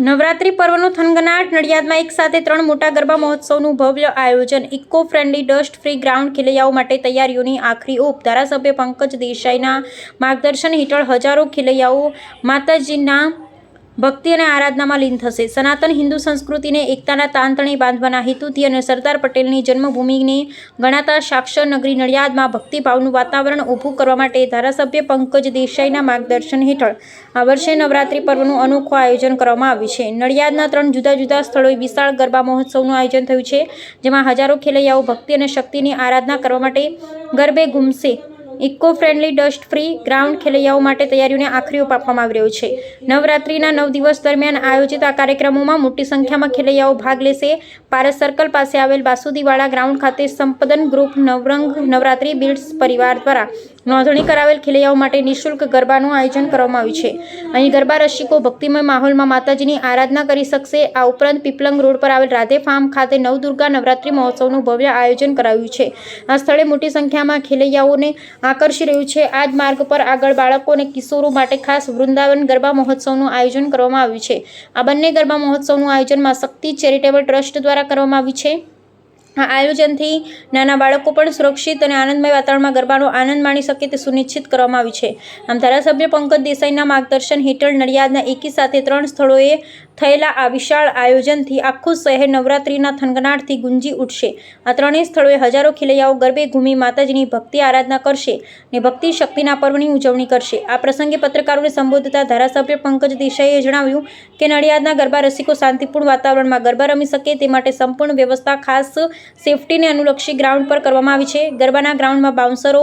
નવરાત્રી પર્વનું થનગનાટ, નડિયાદમાં એક સાથે ત્રણ મોટા ગરબા મહોત્સવનું ભવ્ય આયોજન, eco friendly dust free ground ખેલૈયાઓ માટે તૈયારીઓની આખરી ઓપ, ધારાસભ્ય પંકજ દેસાઈના માર્ગદર્શન હેઠળ હજારો ખેલૈયાઓ માતાજીના ભક્તિ અને આરાધનામાં લીન થશે. સનાતન હિન્દુ સંસ્કૃતિને એકતાના તાંતણે બાંધવાના હેતુથી અને સરદાર પટેલની જન્મભૂમિને ગણાતા સાક્ષર નગરી નડિયાદમાં ભક્તિભાવનું વાતાવરણ ઊભું કરવા માટે ધારાસભ્ય પંકજ દેસાઈના માર્ગદર્શન હેઠળ આ વર્ષે નવરાત્રિ પર્વનું અનોખું આયોજન કરવામાં આવ્યું છે. નડિયાદના ત્રણ જુદા જુદા સ્થળોએ વિશાળ ગરબા મહોત્સવનું આયોજન થયું છે, જેમાં હજારો ખેલૈયાઓ ભક્તિ અને શક્તિની આરાધના કરવા માટે ગરબે ઘૂમશે. Eco friendly dust free ground ખેલૈયાઓ માટે તૈયારીઓને આખરી ઓપ આપવામાં આવી રહ્યો છે. નવરાત્રિના નવ દિવસ દરમિયાન આયોજિત આ કાર્યક્રમોમાં મોટી સંખ્યામાં ખેલૈયાઓ ભાગ લેશે. પારસ સર્કલ પાસે આવેલ બાસુદીવાળા ગ્રાઉન્ડ ખાતે સંપદન ગ્રુપ નવરંગ નવરાત્રી બિલ્ડ્સ પરિવાર દ્વારા નોંધણી કરાવેલ ખેલૈયાઓ માટે નિઃશુલ્ક ગરબાનું આયોજન કરવામાં આવ્યું છે. અહીં ગરબા રસિકો, ભક્તિમય માહોલમાં માતાજીની આરાધના કરી શકશે. આ ઉપરાંત પીપલંગ રોડ પર આવેલ રાધે ફાર્મ ખાતે નવદુર્ગા નવરાત્રી મહોત્સવનું ભવ્ય આયોજન કરાયું છે. આ સ્થળે મોટી સંખ્યામાં ખેલૈયાઓને આકર્ષી રહ્યું છે. આ જ માર્ગ પર આગળ બાળકો અને કિશોરો માટે ખાસ વૃંદાવન ગરબા મહોત્સવનું આયોજન કરવામાં આવ્યું છે. આ બંને ગરબા મહોત્સવનું આયોજનમાં શક્તિ ચેરિટેબલ ટ્રસ્ટ દ્વારા કરવામાં આવ્યું છે. આ આયોજનથી નાના બાળકો પણ સુરક્ષિત અને આનંદમય વાતાવરણમાં ગરબાનો આનંદ માણી શકે તે સુનિશ્ચિત કરવામાં આવ્યું છે. આમ ધારાસભ્ય પંકજ દેસાઈના માર્ગદર્શન હેઠળ નડિયાદના એકી સાથે ત્રણ સ્થળોએ થયેલા આ વિશાળ આયોજનથી આખું શહેર નવરાત્રિના થનગનાટથી ગુંજી ઉઠશે. આ ત્રણેય સ્થળોએ હજારો ખેલૈયાઓ ગરબે ઘૂમી માતાજીની ભક્તિ આરાધના કરશે ને ભક્તિ શક્તિના પર્વની ઉજવણી કરશે. આ પ્રસંગે પત્રકારોને સંબોધતા ધારાસભ્ય પંકજ દેસાઈએ જણાવ્યું કે નડિયાદના ગરબા રસિકો શાંતિપૂર્ણ વાતાવરણમાં ગરબા રમી શકે તે માટે સંપૂર્ણ વ્યવસ્થા ખાસ સેફટીને અનુલક્ષી ગ્રાઉન્ડ પર કરવામાં આવી છે. ગરબાના ગ્રાઉન્ડમાં બાઉન્સરો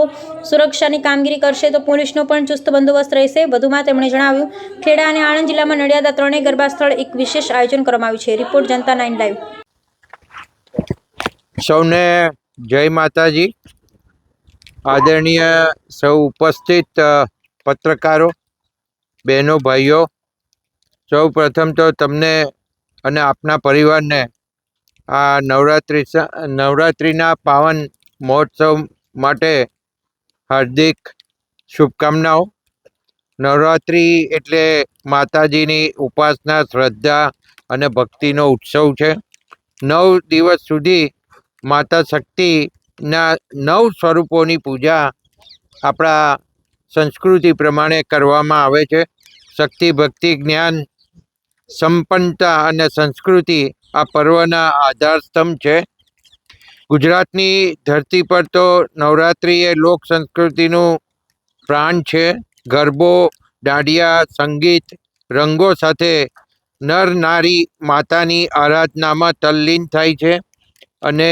સુરક્ષાની કામગીરી કરશે તો પોલીસનો પણ ચુસ્ત બંદોબસ્ત રહેશે. વધુમાં તેમણે જણાવ્યું, ખેડા અને આણંદ જિલ્લામાં નડિયાદા ત્રણેય ગરબા સ્થળ એક વિશેષ આયોજન કરવામાં આવ્યું છે. Report Janta nine live. સૌને જય માતાજી. આદરણીય સૌ ઉપસ્થિત પત્રકારો, બહેનો, ભાઈઓ. સૌ પ્રથમ તો તમને અને આપના પરિવારને આ નવરાત્રિ નવરાત્રિના પાવન મહોત્સવ માટે હાર્દિક શુભકામનાઓ. નવરાત્રિ એટલે માતાજીની ઉપાસના, શ્રદ્ધા અને ભક્તિનો ઉત્સવ છે. નવ દિવસ સુધી માતા શક્તિના નવ સ્વરૂપોની પૂજા આપણા સંસ્કૃતિ પ્રમાણે કરવામાં આવે છે. શક્તિ, ભક્તિ, જ્ઞાન, સંપન્નતા અને સંસ્કૃતિ આ પર્વના આધારસ્તંભ છે. ગુજરાતની ધરતી પર તો નવરાત્રિ એ લોક સંસ્કૃતિનું પ્રાણ છે. ગરબો, દાંડિયા, સંગીત, રંગો સાથે નર નારી માતાની આરાધનામાં તલ્લીન થાય છે અને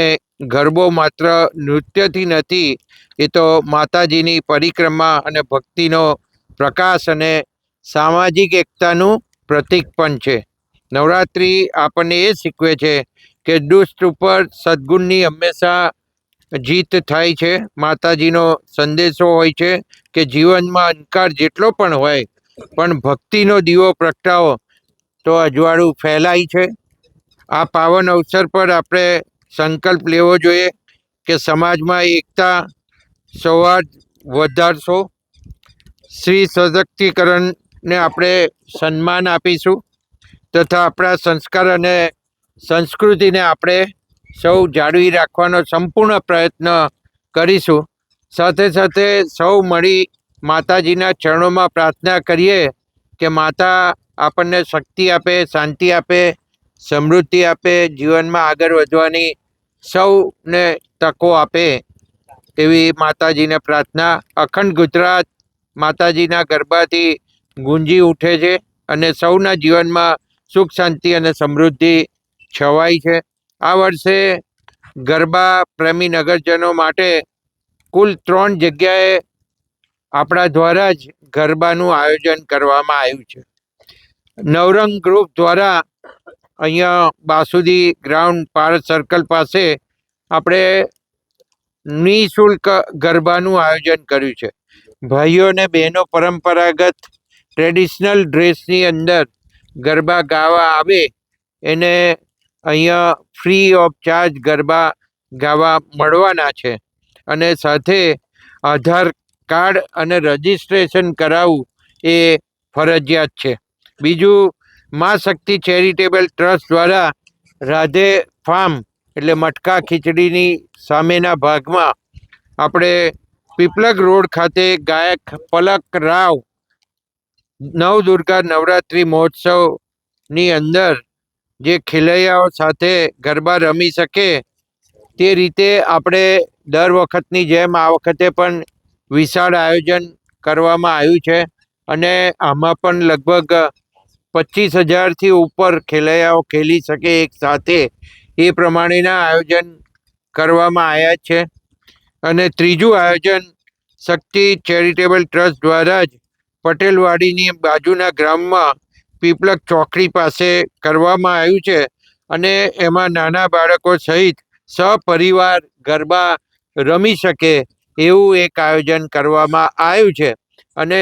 ગરબો માત્ર નૃત્યથી નથી, એ તો માતાજીની પરિક્રમા અને ભક્તિનો પ્રકાશ અને સામાજિક એકતાનું પ્રતીક પણ છે. નવરાત્રિ આપણને એ શીખવે છે કે દુષ્ટ ઉપર સદ્ગુણની હંમેશા જીત થાય છે, માતાજીનો સંદેશો હોય છે કે જીવનમાં અંધકાર જેટલો પણ હોય, પણ ભક્તિનો દીવો પ્રગટાવો, તો અજવાળું ફેલાય છે. આ પાવન અવસર પર આપણે સંકલ્પ લેવો જોઈએ કે સમાજમાં એકતા, સંવાદ વધારશો. સ્ત્રી સશક્તિકરણને આપણે સન્માન આપીશું તથા આપણા સંસ્કાર અને સંસ્કૃતિને આપણે સૌ જાળવી રાખવાનો સંપૂર્ણ પ્રયત્ન કરીશું. સાથે સાથે સૌ મળી માતાજીના ચરણોમાં પ્રાર્થના કરીએ કે માતા આપણને શક્તિ આપે, શાંતિ આપે, સમૃદ્ધિ આપે, જીવનમાં આગળ વધવાની સૌને તકો આપે એવી માતાજીને પ્રાર્થના. અખંડ ગુજરાત માતાજીના ગરબાથી ગુંજી ઉઠે છે અને સૌના જીવનમાં સુખ, શાંતિ અને સમૃદ્ધિ છવાય છે. આ વર્ષે ગરબા પ્રેમી નગરજનો માટે કુલ ત્રણ જગ્યાએ આપણા દ્વારા જ ગરબાનું આયોજન કરવામાં આવ્યું છે. નવરંગ ગ્રુપ દ્વારા અહીંયા બાસુદી ગ્રાઉન્ડ પારસ સર્કલ પાસે આપણે નિઃશુલ્ક ગરબાનું આયોજન કર્યું છે. ભાઈઓ અને બહેનો પરંપરાગત ટ્રેડિશનલ ડ્રેસની અંદર ગરબા ગાવા આવે એને અહીંયા ફ્રી ઓફ ચાર્જ ગરબા ગાવા મળવાના છે. અને સાથે આધાર કાર્ડ અને રજિસ્ટ્રેશન કરાવવું એ ફરજિયાત છે. બીજું, મા શક્તિ ચેરિટેબલ ટ્રસ્ટ દ્વારા રાધે ફાર્મ એટલે મટકા ખીચડીની સામેના ભાગમાં આપણે પીપલગ રોડ ખાતે ગાયક પલક રાવ નવદુર્ગા નવરાત્રિ મહોત્સવની અંદર જે ખેલૈયાઓ સાથે ગરબા રમી શકે તે રીતે આપણે દર વખતની જેમ આ વખતે પણ વિશાળ આયોજન કરવામાં આવ્યું છે અને આમાં પણ લગભગ પચીસ હજારથી ઉપર ખેલૈયાઓ ખેલી શકે એક સાથે એ પ્રમાણેના આયોજન કરવામાં આવ્યા છે. અને ત્રીજું આયોજન શક્તિ ચેરિટેબલ ટ્રસ્ટ દ્વારા જ પટેલવાડીની બાજુના ગ્રામમાં પીપલક ચોકડી પાસે કરવામાં આવ્યું છે અને એમાં નાના બાળકો સહિત સપરિવાર ગરબા રમી શકે એવું એક આયોજન કરવામાં આવ્યું છે. અને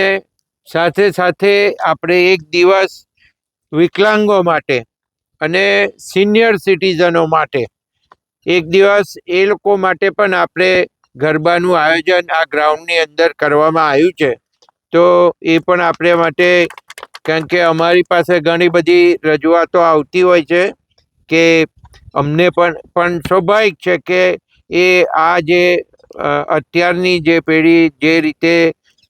સાથે સાથે આપણે એક દિવસ વિકલાંગો માટે અને સિનિયર સિટીઝનો માટે એક દિવસ એ લોકો માટે પણ આપણે ગરબાનું આયોજન આ ગ્રાઉન્ડની અંદર કરવામાં આવ્યું છે. તો એ પણ આપણે માટે કારણ કે અમારી પાસે ઘણી બધી રજૂઆતો આવતી હોય છે કે અમને પણ પણ સ્વાભાવિક છે કે એ આ જે અત્યારની જે પેઢી જે રીતે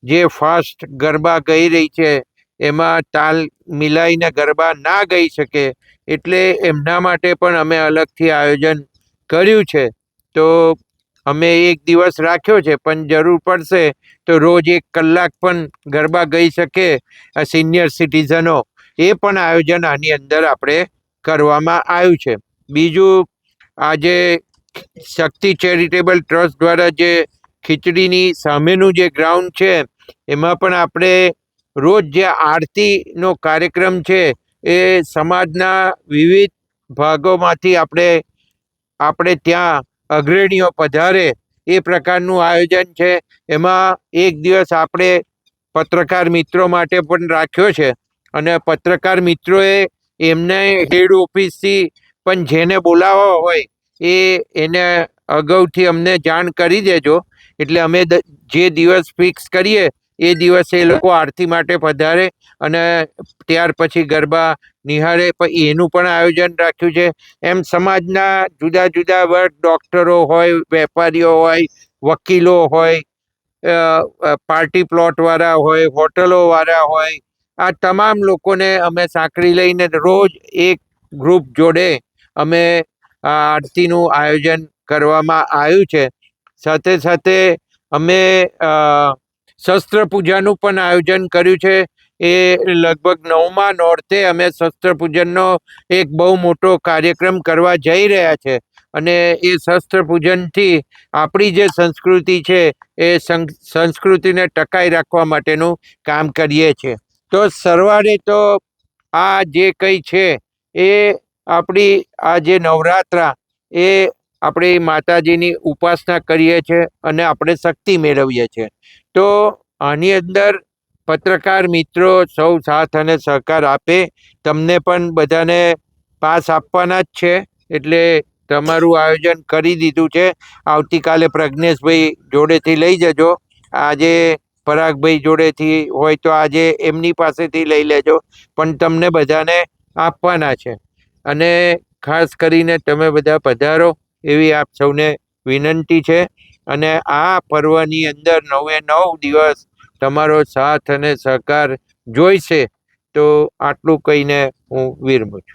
જે ફાસ્ટ ગરબા ગઈ રહી છે, એમાં તાલ મિલાઈને ગરબા ના ગઈ શકે એટલે એમના માટે પણ અમે અલગથી આયોજન કર્યું છે. તો અમે એક દિવસ રાખ્યો છે, પણ જરૂર પડશે તો રોજ એક કલાક પણ ગરબા ગઈ શકે આ સિનિયર સિટીઝનો એ પણ આયોજન આની અંદર આપણે કરવામાં આવ્યું છે. બીજું, આજે શક્તિ ચેરિટેબલ ટ્રસ્ટ દ્વારા જે ખીચડીની સામેનું જે ગ્રાઉન્ડ છે, એમાં પણ આપણે રોજ જે આરતીનો કાર્યક્રમ છે, એ સમાજના વિવિધ ભાગોમાંથી આપણે આપણે ત્યાં અગ્રણીઓ પધારે એ પ્રકારનું આયોજન છે. એમાં એક દિવસ આપણે પત્રકાર મિત્રો માટે પણ રાખ્યો છે અને પત્રકાર મિત્રોએ એમને હેડ ઓફિસથી પણ જેને બોલાવવા હોય એ એને અગાઉથી અમને જાણ કરી દેજો. એટલે અમે જે દિવસ ફિક્સ કરીએ એ દિવસે એ લોકો આરતી માટે પધારે અને ત્યાર પછી ગરબા નિહાળે. એનું પણ આયોજન રાખ્યું છે. એમ સમાજના જુદા જુદા વર્ગ, ડૉક્ટરો હોય, વેપારીઓ હોય, વકીલો હોય પાર્ટી પ્લોટવાળા હોય હોટલોવાળા હોય, આ તમામ લોકોને અમે સાંકળી લઈને રોજ એક ગ્રુપ જોડે અમે આરતીનું આયોજન કરવામાં આવ્યું છે. સાથે સાથે અમે શસ્ત્ર પૂજાનું પણ આયોજન કર્યું છે. એ લગભગ નવમા નોરતે અમે શસ્ત્ર પૂજનનો એક બહુ મોટો કાર્યક્રમ કરવા જઈ રહ્યા છે અને એ શસ્ત્ર પૂજનથી આપણી જે સંસ્કૃતિ છે એ સંસ્કૃતિને ટકાઈ રાખવા માટેનું કામ કરીએ છીએ તો સરવારે તો આ જે કંઈ છે એ આપણી, આ જે નવરાત્રા એ આપણે માતાજીની ઉપાસના કરીએ છીએ અને આપણે શક્તિ મેળવીએ છીએ તો આની અંદર પત્રકાર મિત્રો સૌ સાથ અને સહકાર આપે. તમને પણ બધાને પાસ આપવાના જ છે. એટલે તમારું આયોજન કરી દીધું છે. આવતીકાલે પ્રજ્ઞેશભાઈ જોડેથી લઈ જજો. આજે પરાગભાઈ જોડેથી હોય તો આજે એમની પાસેથી લઈ લેજો. પણ તમને બધાને આપવાના છે. અને ખાસ કરીને તમે બધા પધારો. એવી આપ સૌને વિનંતી છે. અને આ પર્વની અંદર નવે નવ દિવસ તમારો સાથ અને સહકાર જોઈશે, તો આટલું કહીને હું વિરમું છું.